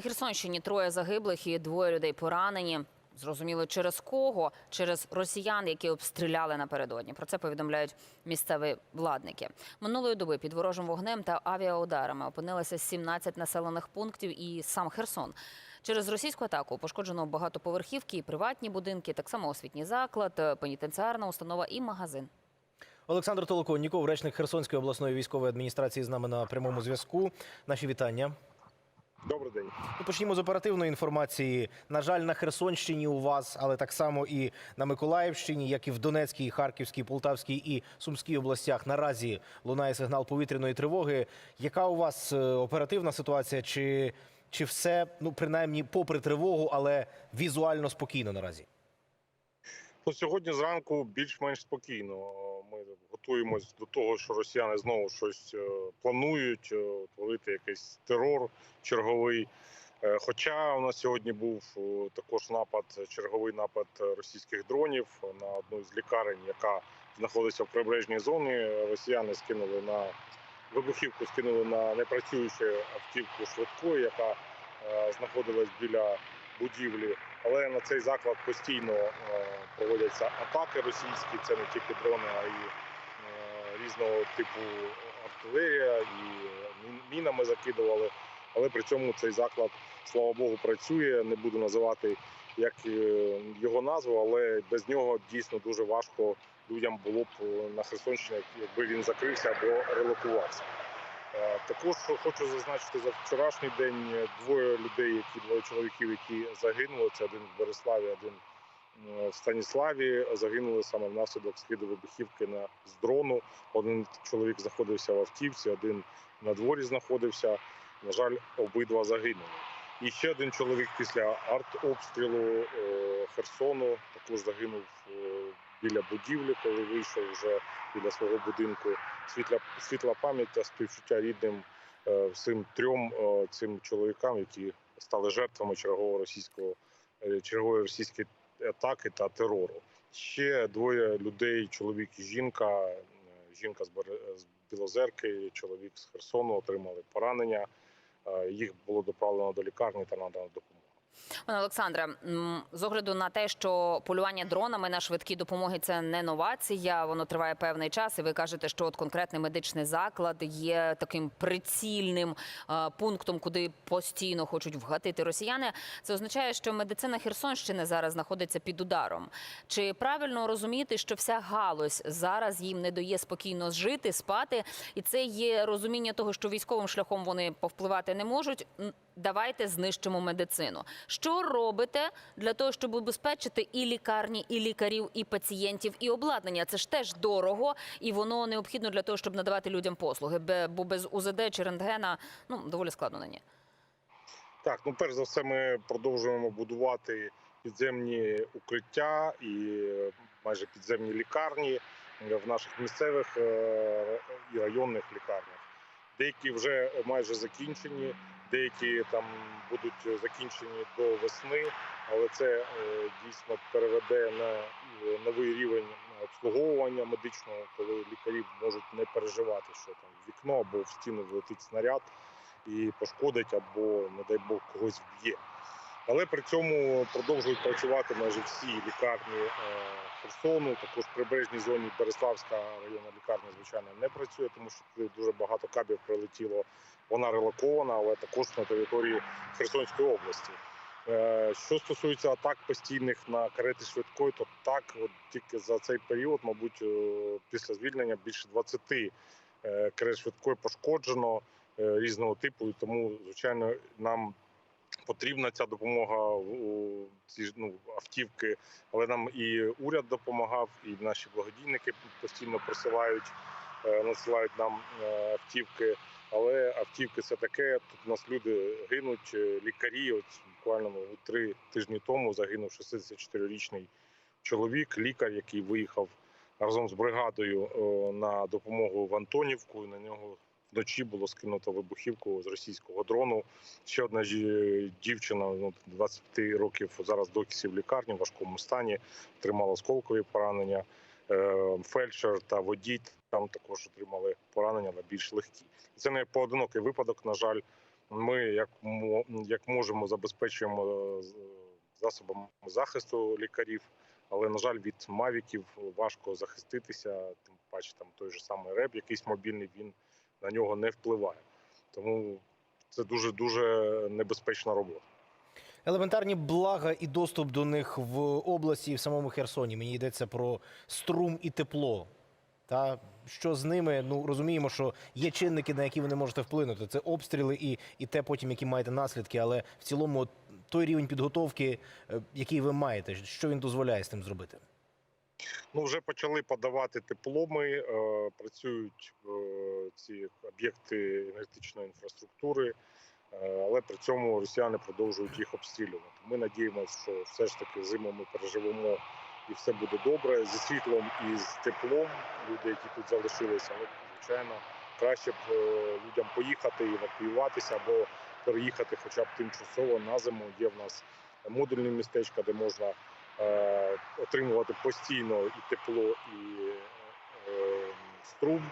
Херсонщині троє загиблих і двоє людей поранені. Зрозуміло, через кого? Через росіян, які обстріляли напередодні. Про це повідомляють місцеві владники. Минулої доби під ворожим вогнем та авіаударами опинилися 17 населених пунктів і сам Херсон. Через російську атаку пошкоджено багатоповерхівки і приватні будинки, так само освітній заклад, пенітенціарна установа і магазин. Олександр Толоконніков, речник Херсонської обласної військової адміністрації, з нами на прямому зв'язку. Наші вітання. Добрий день. Ну, Почнімо з оперативної інформації. На жаль, на Херсонщині у вас, але так само і на Миколаївщині, як і в Донецькій, Харківській, Полтавській і Сумській областях. Наразі лунає сигнал повітряної тривоги. Яка у вас е, оперативна ситуація? Чи, чи все, ну принаймні, попри тривогу, але візуально спокійно наразі? Ну, сьогодні зранку більш-менш спокійно. Готуємось до того, що росіяни знову щось е, планують е, творити якийсь терор черговий. Е, Хоча у нас сьогодні був також напад, черговий напад російських дронів на одну з лікарень, яка знаходиться в прибережній зоні. Росіяни скинули на вибухівку, скинули на непрацюючу автівку швидкої, яка знаходилась біля будівлі. Але на цей заклад постійно проводяться атаки російські. Це не тільки дрони, а й різного типу артилерія, і мінами закидували. Але при цьому цей заклад, слава Богу, працює. Не буду називати як е, його назву, але без нього дійсно дуже важко людям було б е, на Херсонщині, якби він закрився або релокувався. Е, Також хочу зазначити за вчорашній день двоє людей, які двоє чоловіків, які загинули. Це один в Береславі, один в Станіславі. Загинули саме внаслідок скиду вибухівки на з дрону. Один чоловік знаходився в автівці, один на дворі знаходився. На жаль, обидва загинули. І ще один чоловік після артобстрілу е, Херсону також загинув е, біля будівлі, коли вийшов вже біля свого будинку світла світла пам'ять та співчуття рідним е, всім трьом цим чоловікам, які стали жертвами чергового російського чергової російської атаки та терору. Ще двоє людей: чоловік і жінка. е, Жінка з Білозерки, чоловік з Херсону отримали поранення. Е, Їх було доправлено до лікарні та надано допомога. Пане Олександре, з огляду на те, що полювання дронами на швидкі допомоги це не новація, воно триває певний час. І ви кажете, що от конкретний медичний заклад є таким прицільним е, пунктом, куди постійно хочуть вгатити росіяни. Це означає, що медицина Херсонщини зараз знаходиться під ударом. Чи правильно розуміти, що вся галузь зараз їм не дає спокійно жити, спати, і це є розуміння того, що військовим шляхом вони повпливати не можуть. Давайте знищимо медицину. Що робите для того, щоб убезпечити і лікарні, і лікарів, і пацієнтів, і обладнання? Це ж теж дорого, і воно необхідно для того, щоб надавати людям послуги. Бо без УЗД чи рентгена ну доволі складно нині. Так, ну перш за все, ми продовжуємо будувати підземні укриття і е, майже підземні лікарні е, в наших місцевих е, і районних лікарнях. Деякі вже майже закінчені, деякі там будуть закінчені до весни, але це е, дійсно переведе на е, новий рівень обслуговування медичного, коли лікарі можуть не переживати, що там в вікно або в стіну влетить снаряд і пошкодить або, не дай Бог, когось вб'є. Але при цьому продовжують працювати майже всі лікарні е, Херсону. Також в прибережній зоні Береславська районна лікарня, звичайно, не працює, тому що дуже багато кабів прилетіло. Вона релокована, але також на території Херсонської області. Е, Що стосується атак постійних на карети швидкої, то так, от тільки за цей період, мабуть, е, після звільнення більше 20 е, карет швидкої пошкоджено е, різного типу, і тому, звичайно, нам потрібна ця допомога у ці ну, автівки, але нам і уряд допомагав, і наші благодійники постійно просилають, е, надсилають нам е, автівки. Але автівки це таке. Тут у нас люди гинуть, е, лікарі. От буквально ну, три тижні тому загинув 64-річний чоловік, лікар, який виїхав разом з бригадою на допомогу в Антонівку. На нього вночі було скинуто вибухівку з російського дрону. Ще одна дівчина ну, 20 років зараз досі в лікарні в важкому стані, отримала осколкові поранення. Е, Фельдшер та водій там також отримали поранення, але більш легкі. Це не поодинокий випадок. На жаль, Ми як як можемо забезпечуємо е, засобами захисту лікарів, але на жаль, від мавіків важко захиститися. Тим паче, там той же самий реб, якийсь мобільний, він на нього не впливає. Тому це дуже дуже небезпечна робота. Елементарні блага і доступ до них в області і в самому Херсоні. Мені йдеться про струм і тепло. Та що з ними? Ну розуміємо, що є чинники, на які ви не можете вплинути. Це обстріли і, і те, потім які маєте наслідки. Але в цілому, той рівень підготовки, е, який ви маєте, що він дозволяє з тим зробити? Ну вже почали подавати тепломи. Е, працюють е, ці об'єкти енергетичної інфраструктури, е, але при цьому росіяни продовжують їх обстрілювати. Ми надіємося, що все ж таки зиму ми переживемо і все буде добре зі світлом і з теплом. Люди, які тут залишилися, ну звичайно, краще б людям поїхати і евакуюватися або переїхати, хоча б тимчасово на зиму. Є в нас модульні містечка, де можна отримувати постійно і тепло, і е, струм.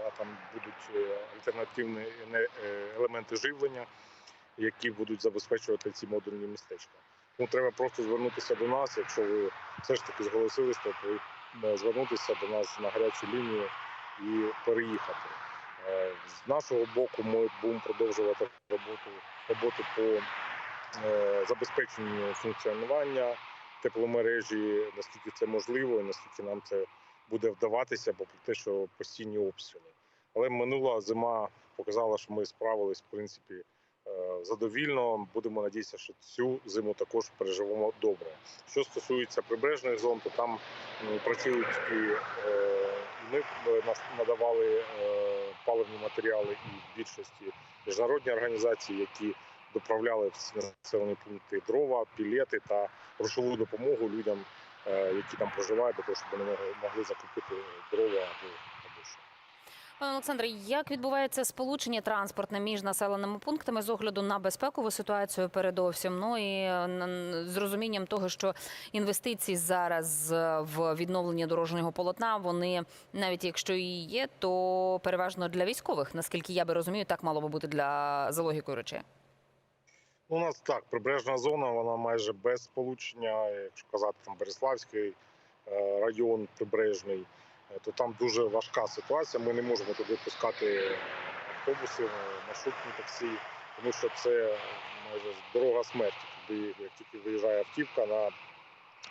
Е, там будуть е, альтернативні е, елементи живлення, які будуть забезпечувати ці модульні містечка. Тому треба просто звернутися до нас. Якщо ви все ж таки зголосились, то ви е, звернутися до нас на гарячу лінію і переїхати. Е, З нашого боку ми будемо продовжувати роботу роботи по е, забезпеченню функціонування тепломережі, наскільки це можливо, і наскільки нам це буде вдаватися, бо про те, що постійні обстріли. Але минула зима показала, що ми справились в принципі е, задовільно. Будемо надіятися, що цю зиму також переживемо добре. Що стосується прибережних зон, то там працюють і, е, ми е, надавали паливні матеріали і більшості міжнародні організації, які доправляли в населені пункти дрова, пілети та грошову допомогу людям, е, які там проживають, для того, щоб вони могли- закупити дрова або, або що. Пане Олександре, як відбувається сполучення транспортне між населеними пунктами з огляду на безпекову ситуацію передовсім? Ну і е, з розумінням того, що інвестиції зараз е, в відновлення дорожнього полотна, вони навіть якщо і є, то переважно для військових. Наскільки я би розумію, так мало би бути для за логікою речей. Ну, У нас так, прибережна зона, вона майже без сполучення. Якщо казати там Береславський е, район прибережний, е, то там дуже важка ситуація. Ми не можемо туди пускати автобуси, е, маршрутні таксі, тому що це майже дорога смерті. Туди, як тільки виїжджає автівка на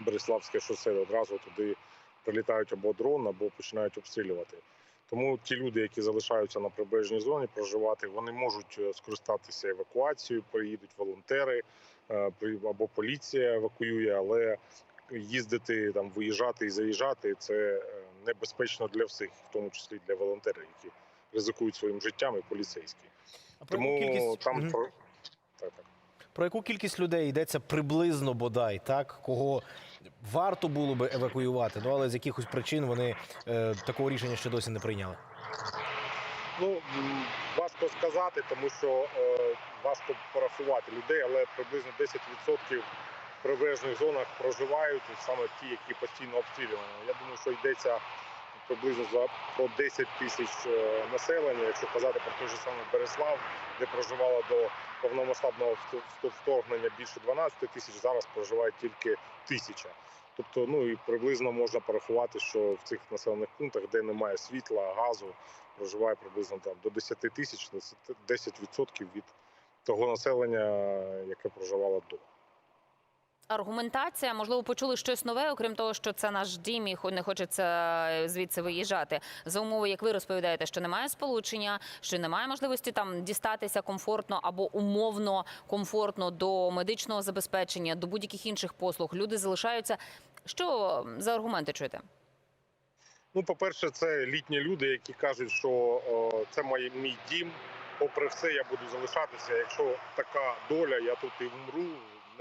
Береславське шосе, одразу туди прилітають або дрон, або починають обстрілювати. Тому ті люди, які залишаються на прибережній зоні проживати, вони можуть е, скористатися евакуацією, приїдуть волонтери е, або поліція евакуює, але їздити там, виїжджати і заїжджати це е, небезпечно для всіх, в тому числі для волонтерів, які ризикують своїм життям і поліцейські. А про Тому кількість там про так, так. про яку кількість людей йдеться приблизно бодай, так кого варто було би евакуювати, ну але з якихось причин вони е, такого рішення ще досі не прийняли. Ну важко сказати, тому що е, важко порахувати людей, але приблизно 10% в прибережних зонах проживають саме ті, які постійно обстрілювані. Я думаю, що йдеться приблизно за про 10 тисяч е, населення. Якщо казати про той же самий Береслав, де проживало до повномасштабного вт- вт- вторгнення більше 12 тисяч, зараз проживає тільки тисяча. Тобто, ну і приблизно можна порахувати, що в цих населених пунктах, де немає світла, газу, проживає приблизно там до 10 тисяч, 10% від того населення, яке проживало до. Аргументація, можливо, почули щось нове, окрім того, що це наш дім і не хочеться е, звідси виїжджати. За умови, як ви розповідаєте, що немає сполучення, що немає можливості там дістатися комфортно або умовно комфортно до медичного забезпечення, до будь-яких інших послуг. Люди залишаються. Що за аргументи чуєте? Ну, по-перше, це літні люди, які кажуть, що о, це моє мій дім. Попри все, я буду залишатися. Якщо така доля, я тут і вмру.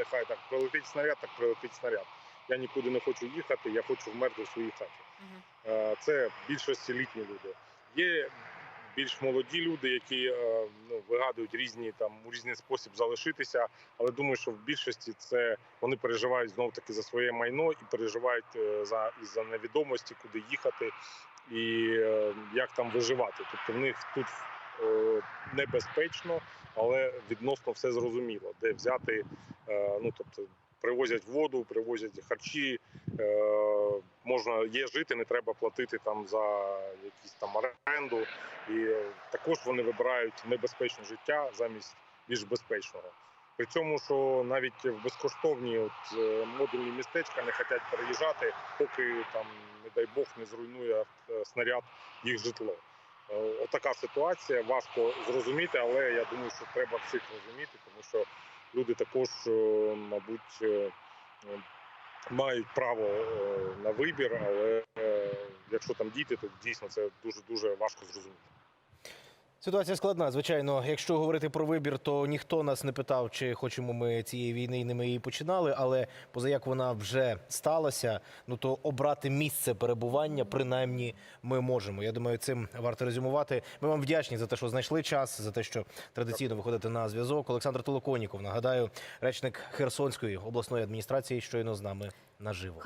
Нехай так прилетить снаряд, так прилетить снаряд. Я нікуди не хочу їхати, я хочу вмерти в своїй хаті. Е, Це в більшості літні люди. Є більш молоді люди, які е, ну, вигадують різні там у різний спосіб залишитися. Але думаю, що в більшості це вони переживають знов таки за своє майно і переживають е, за із-за невідомості, куди їхати і як там виживати. Тобто в них тут небезпечно, але відносно все зрозуміло, де взяти, е, ну тобто привозять воду, привозять харчі. Е, можна є жити, не треба платити там за якісь там оренду. І е, також вони вибирають небезпечне життя замість більш безпечного. При цьому, що навіть в безкоштовні от, модульні містечка не хочуть переїжджати, поки там, не дай Бог, не зруйнує снаряд їх житло. Е, Отака ситуація. Важко зрозуміти, але я думаю, що треба всіх розуміти, тому що люди також, е, мабуть, е, мають право на вибір, але якщо там діти, то дійсно це дуже дуже важко зрозуміти. Ситуація складна, звичайно. Якщо говорити про вибір, то ніхто нас не питав, чи хочемо ми цієї війни і не ми її починали. Але поза як вона вже сталася, ну то обрати місце перебування принаймні ми можемо. Я думаю, цим варто резюмувати. Ми вам вдячні за те, що знайшли час, за те, що традиційно виходите на зв'язок. Олександр Толоконіков, нагадаю, речник Херсонської обласної адміністрації, щойно з нами наживо.